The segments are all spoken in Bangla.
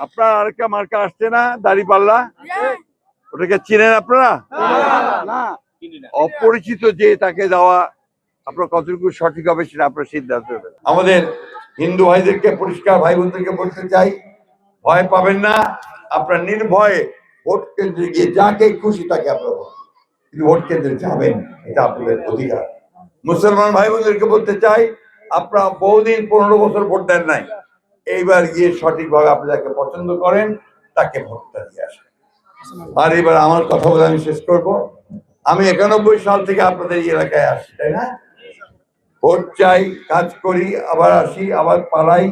আপনার আরেকটা মার্কা আসছে না দাড়ি পাল্লা? ওটাকে চিনেন আপনারা? অপরিচিত যে তাকে দেওয়া আপনার কতটুকু সঠিক হবে সেটা আপনার সিদ্ধান্ত আমাদের হিন্দু ভাইদেরকে পরিষ্কার ভাই বোনদেরকে বলতে চাই ভয় পাবেন না আপনার নির্ভয়ে ভোট কেন্দ্রে গিয়ে যাকে খুশি তাকে আপনার ভোট কিন্তু ভোট কেন্দ্রে যাবেন এটা আপনাদের অধিকার। মুসলমান ভাই বোনদেরকে বলতে চাই আপনারা বহুদিন পনেরো বছর ভোট দেন নাই। এইবার গিয়ে সঠিকভাবে আপনি যাকে পছন্দ করেন, তাকে ভোটটা দিয়ে আসেন। আর এবার আমার কথা বলে আমি শেষ করব। আমি একানব্বই সাল থেকে আপনাদের এই এলাকায় আসি, তাই না? ভোট চাই, কাজ করি, আবার আসি, আবার পালাই।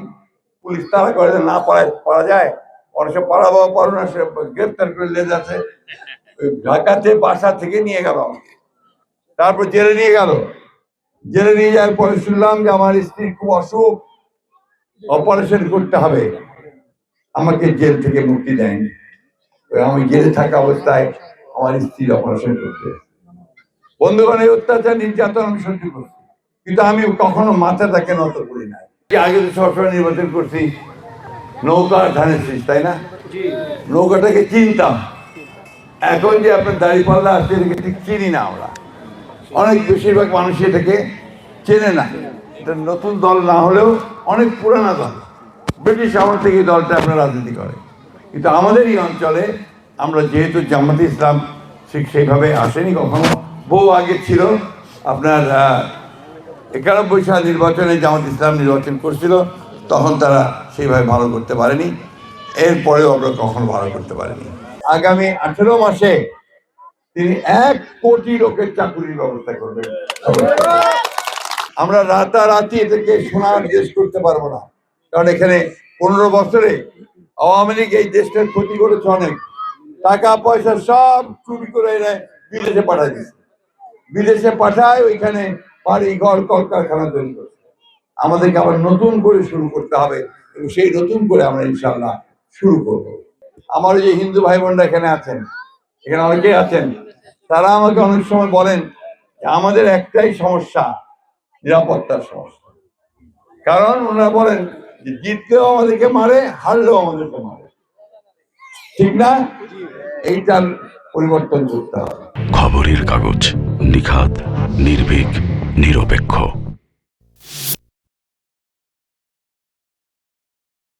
পুলিশ তারা করে না পালায় পারা যায়। অনেক সময় পালাবো পারো না সে গ্রেপ্তার করে লেজ আছে ঢাকাতে বাসা থেকে নিয়ে গেল আমাকে। তারপর জেলে নিয়ে গেল। জেলে নিয়ে যাওয়ার পরে শুনলাম যে আমার স্ত্রীর খুব অসুখ। অপারেশন করতে হবে। আমাকে জেল থেকে মুক্তি দেয়নি। আমি জেলে থাকা অবস্থায় আমার স্ত্রীর অপারেশন করতে বন্ধুগণ এই অত্যাচার নির্যাতন আমি সহ্য করছি। কিন্তু আমি কখনো মাথাটাকে নত করি নাই। আগে তো সবসময় নির্বাচন করছি। নৌকা আর ধানের শীষ তাই না? নৌকাটাকে চিনতাম। এখন যে আপনার দাড়িপাল্লা আসছে এটাকে ঠিক চিনি না আমরা। অনেক বেশিরভাগ মানুষ এটাকে চেনে না। এটা নতুন দল না হলেও অনেক পুরানা দল। ব্রিটিশ আমল থেকে দলটা আপনার রাজনীতি করে। কিন্তু আমাদের এই অঞ্চলে আমরা যেহেতু জামাতে ইসলাম ঠিক সেইভাবে আসেনি কখনো, বহু আগে ছিল। আপনার একানব্বই সাল নির্বাচনে জামাত ইসলাম নির্বাচন করছিল, তখন তারা সেইভাবে ভালো করতে পারেনি। এরপরেও আমরা কখনো ভালো করতে পারিনি। আগামী আঠেরো মাসে তিনি এক কোটি লোকের চাকুরির ব্যবস্থা করবেন। আমরা রাতারাতি এটাকে সোনার দেশ করতে পারব না। কারণ এখানে পনেরো বছরে আওয়ামী লীগ এই দেশটার ক্ষতি করেছে অনেক। টাকা, পয়সা সব চুরি করে এনে বিদেশে পাঠায় দিচ্ছে বিদেশে পাঠায় ওইখানে বাড়ি, ঘর, কলকারখানা তৈরি করছে। আমাদেরকে আবার নতুন করে শুরু করতে হবে এবং সেই নতুন করে আমরা ইনশাল্লাহ শুরু করব। আমার যে হিন্দু ভাই বোনরা এখানে আছেন, এখানে অনেকেই আছেন, তারা আমাকে অনেক সময় বলেন যে আমাদের একটাই সমস্যা নিরাপত্তার সমস্যা। কারণ ওনারা বলেন যে জিতলেও আমাদেরকে মারে, হারলেও আমাদেরকে মারে। ঠিক না? এইটার পরিবর্তন করতে হবে। খবরের কাগজ নিখাত, নির্ভীক, নিরপেক্ষ।